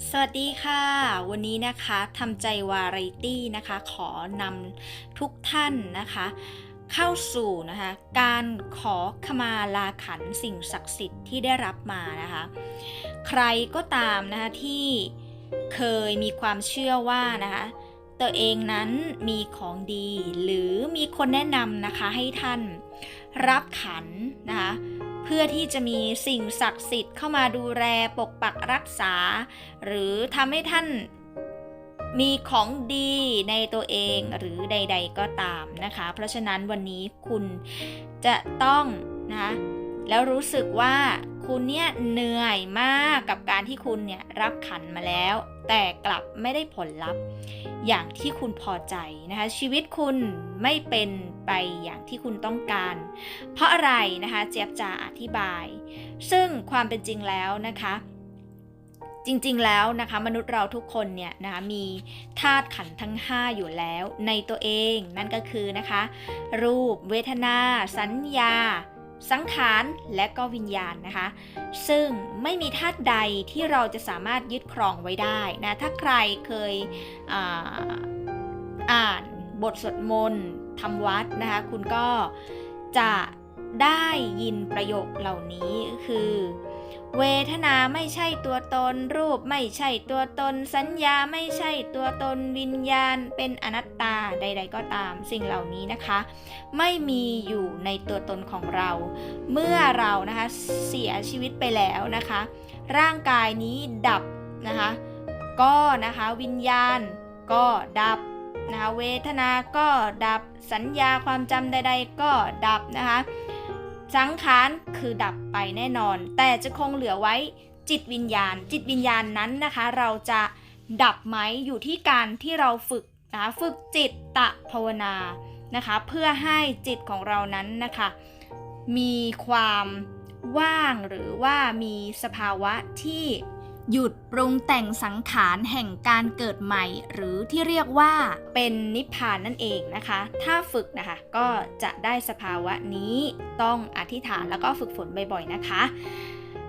สวัสดีค่ะ วันนี้นะคะทำใจวาไรตี้นะคะ ขอนำทุกท่านนะคะ เข้าสู่นะคะ การขอขมาลาขันสิ่งศักดิ์สิทธิ์ที่ได้รับมานะคะ ใครก็ตามนะคะที่เคยมีความเชื่อว่านะคะตัวเองนั้นมีของดี หรือมีคนแนะนำนะคะให้ท่านรับขันนะคะ พื่อที่จะมีสิ่งศักดิ์สิทธิ์เข้ามาดูแลปกปักรักษา หรือทำให้ท่านมีของดีในตัวเองหรือใด ๆ ก็ตามนะคะ เพราะฉะนั้นวันนี้คุณจะต้องนะคะแล้วรู้สึกว่าคุณเนี่ยเหนื่อยมากกับการที่คุณเนี่ยรับขันมาแล้ว แต่กลับไม่ได้ผลลัพธ์ อย่างที่คุณพอใจนะคะชีวิตคุณไม่เป็นไปอย่างที่คุณต้องการ เพราะอะไรนะคะเจี๊ยบจะอธิบาย ซึ่งความเป็นจริงแล้วนะคะจริงๆ แล้วนะคะมนุษย์เราทุกคนเนี่ยนะคะมีธาตุขันทั้ง 5 อยู่แล้วในตัวเองนั่นก็คือนะคะ รูปเวทนา สัญญา สังขารและก็วิญญาณนะคะ ซึ่งไม่มีธาตุใดที่เราจะสามารถยึดครองไว้ได้นะถ้าใครเคยอาอ่านบทสวดมนต์ทำวัดนะคะ คุณก็จะได้ยินประโยคเหล่านี้คือ เวทนาไม่ใช่ตัวตน รูปไม่ใช่ตัวตน สัญญาไม่ใช่ตัวตนวิญญาณ เป็นอนัตตาใด ๆ ก็ตามสิ่งเหล่านี้นะคะ ไม่มีอยู่ในตัวตนของเรา เมื่อเรานะคะเสียชีวิตไปแล้วนะคะ ร่างกายนี้ดับนะคะก็นะคะวิญญาณก็ดับนะคะเวทนาก็ดับสัญญาความจำใด ๆ ก็ดับนะคะ สังขารคือดับไปแน่นอน แต่จะคงเหลือไว้จิตวิญญาณ จิตวิญญาณนั้นนะคะ เราจะดับไหมอยู่ที่การที่เราฝึกนะคะฝึกจิตตะภาวนานะคะ เพื่อให้จิตของเรานั้นนะคะ มีความว่างหรือว่ามีสภาวะที่ หยุดปรุงแต่งสังขารแห่งการเกิดใหม่ หรือที่เรียกว่าเป็นนิพพานนั่นเองนะคะ ถ้าฝึกนะคะก็จะได้สภาวะนี้ต้องอธิษฐานแล้วก็ฝึกฝนบ่อยๆนะคะ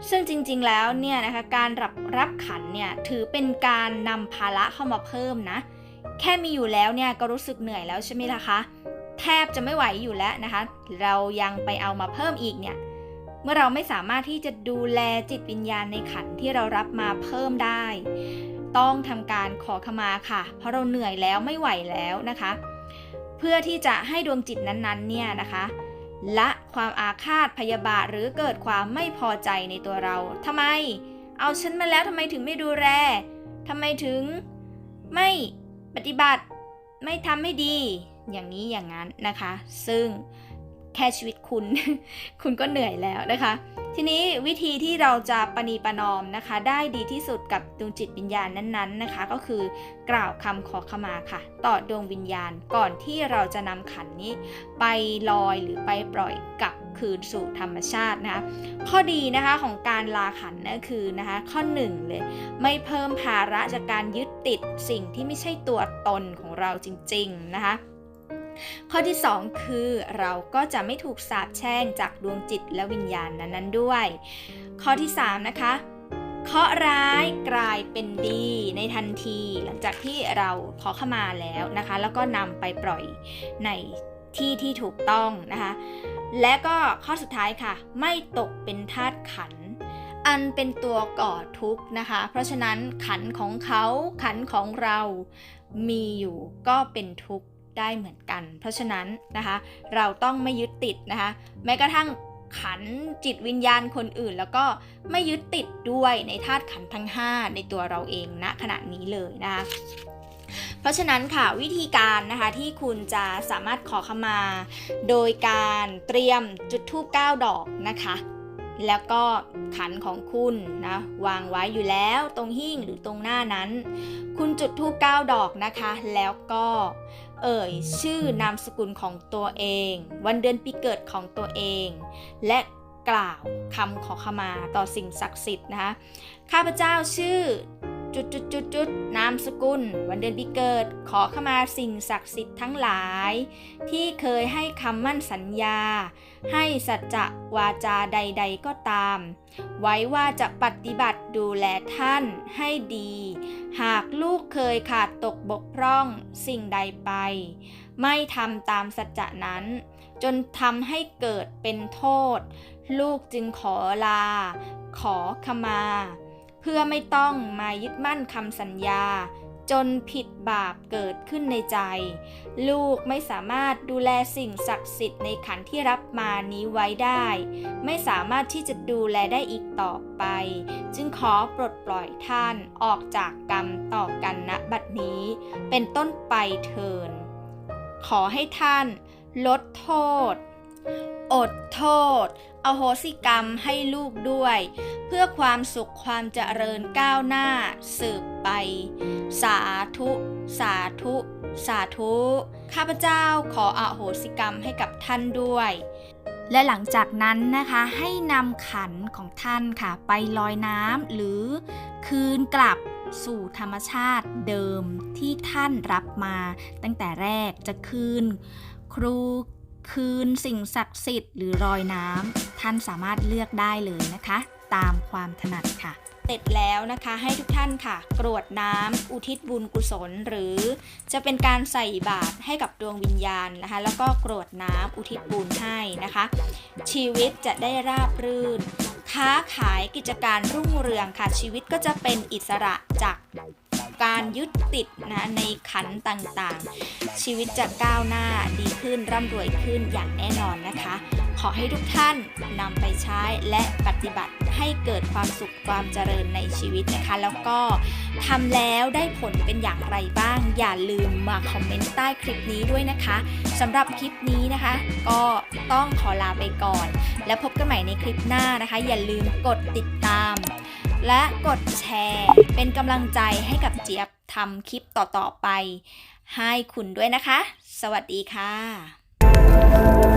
ซึ่งจริงๆแล้วเนี่ยนะคะการรับรับขันเนี่ยถือเป็นการนำภาระเข้ามาเพิ่มนะ แค่มีอยู่แล้วเนี่ยก็รู้สึกเหนื่อยแล้วใช่ไหมล่ะคะ แทบจะไม่ไหวอยู่แล้วนะคะ เรายังไปเอามาเพิ่มอีกเนี่ย เมื่อเราไม่สามารถที่จะดูแลจิตวิญญาณในขันที่เรารับมาเพิ่มได้ ต้องทำการขอขมาค่ะ เพราะเราเหนื่อยแล้วไม่ไหวแล้วนะคะ เพื่อที่จะให้ดวงจิตนั้นๆเนี่ยนะคะละความอาฆาตพยาบาทหรือเกิดความไม่พอใจในตัวเราทำไม เอาฉันมาแล้วทำไมถึงไม่ดูแลทำไมถึงไม่ปฏิบัติไม่ทำให้ดี อย่างนี้อย่างนั้นนะคะ ซึ่ง แค่ชีวิตคุณ คุณก็เหนื่อยแล้วนะคะ ทีนี้วิธีที่เราจะปณีประนอมนะคะ ได้ดีที่สุดกับดวงจิตวิญญาณนั้นๆนะคะ ก็คือกล่าวคำขอขมาค่ะ ต่อดวงวิญญาณก่อนที่เราจะนำขันนี้ ไปลอยหรือไปปล่อยกลับคืนสู่ธรรมชาตินะคะข้อดีนะคะของการลาขันนั่นคือนะคะข้อหนึ่งเลยไม่เพิ่มภาระจากการยึดติดสิ่งที่ไม่ใช่ตัวตนของเราจริง ๆนะคะ ข้อที่ 2 คือเราก็จะไม่ถูกสาปแช่งจากดวงจิตและวิญญาณนั้นๆด้วย ข้อที่ 3 นะคะเคาะร้ายกลายเป็นดีในทันที หลังจากที่เราขอขมาแล้วนะคะ แล้วก็นำไปปล่อยในที่ที่ถูกต้องนะคะ และก็ข้อสุดท้ายค่ะ ไม่ตกเป็นทาสขัน อันเป็นตัวก่อทุกข์นะคะ เพราะฉะนั้นขันของเขาขันของเรามีอยู่ก็เป็นทุกข์ ได้เหมือนกัน เพราะฉะนั้นนะคะเราต้องไม่ยึดติดนะคะแม้กระทั่งขันจิตวิญญาณคนอื่น แล้วก็ไม่ยึดติดด้วยในธาตุขันทั้ง 5 ในตัวเราเองณขณะนี้เลยนะคะเพราะฉะนั้นค่ะวิธีการนะคะที่คุณจะสามารถขอขมา โดยการเตรียมจุดธูป9ดอกนะคะแล้วก็ขันของคุณนะวางไว้อยู่แล้วตรงหิ้งหรือตรงหน้านั้น คุณจุดธูป9ดอกนะคะ แล้วก็ เอ่ยชื่อนามสกุลของตัวเอง วันเดือนปีเกิดของตัวเอง และกล่าวคำขอขมาต่อสิ่งศักดิ์สิทธิ์นะคะข้าพเจ้าชื่อ จุดจุดจุดจุดนามสกุล วันเดือนปีเกิด ขอขมาสิ่งศักดิ์สิทธิ์ทั้งหลาย ที่เคยให้คำมั่นสัญญา ให้สัจจะวาจาใด ๆ ก็ตาม ไว้ว่าจะปฏิบัติดูแลท่านให้ดี หากลูกเคยขาดตกบกพร่องสิ่งใดไป ไม่ทำตามสัจจะนั้น จนทำให้เกิดเป็นโทษ ลูกจึงขอลา ขอขมา เพื่อไม่ต้องมายึดมั่นคำสัญญา จนผิดบาปเกิดขึ้นในใจ ลูกไม่สามารถดูแลสิ่งศักดิ์สิทธิ์ในขันที่รับมานี้ไว้ได้ ไม่สามารถที่จะดูแลได้อีกต่อไป จึงขอปลดปล่อยท่านออกจากกรรมต่อกันณบัดนี้ เป็นต้นไปเทิน ขอให้ท่านลดโทษ อดโทษ อโหสิกรรมให้ลูกด้วย เพื่อความสุขความเจริญก้าวหน้า สืบไป สาธุ สาธุ สาธุ ข้าพเจ้าขออโหสิกรรมให้กับท่านด้วย และหลังจากนั้นนะคะให้นำขันของท่านค่ะ ไปลอยน้ำหรือคืนกลับสู่ธรรมชาติเดิมที่ท่านรับมาตั้งแต่แรกจะคืน ครูคืนสิ่งศักดิ์สิทธิ์หรือรอยน้ำ ท่านสามารถเลือกได้เลยนะคะ ตามความถนัดค่ะเสร็จแล้วนะคะให้ทุกท่านค่ะ กรวดน้ำอุทิศบุญกุศล หรือจะเป็นการใส่บาตรให้กับดวงวิญญาณนะคะ แล้วก็กรวดน้ำอุทิศบุญให้นะคะ ชีวิตจะได้ราบรื่น ค้าขายกิจการรุ่งเรืองค่ะ ชีวิตก็จะเป็นอิสระจากการยึดติดนะในขันต่างๆ ชีวิตจะก้าวหน้าดีขึ้นร่ำรวยขึ้นอย่างแน่นอนนะคะ อให้ทุกท่านนำไปใช้และปฏิบัติให้เกิดความสุขความเจริญในชีวิตนะคะ แล้วก็ทำแล้วได้ผลเป็นอย่างไรบ้าง อย่าลืมมาคอมเมนต์ใต้คลิปนี้ด้วยนะคะสำหรับคลิปนี้นะคะ ก็ต้องขอลาไปก่อน แล้วพบกันใหม่ในคลิปหน้านะคะ อย่าลืมกดติดตาม และกดแชร์ เป็นกำลังใจให้กับเจี๊ยบทำคลิปต่อๆไป ให้คุณด้วยนะคะ สวัสดีค่ะ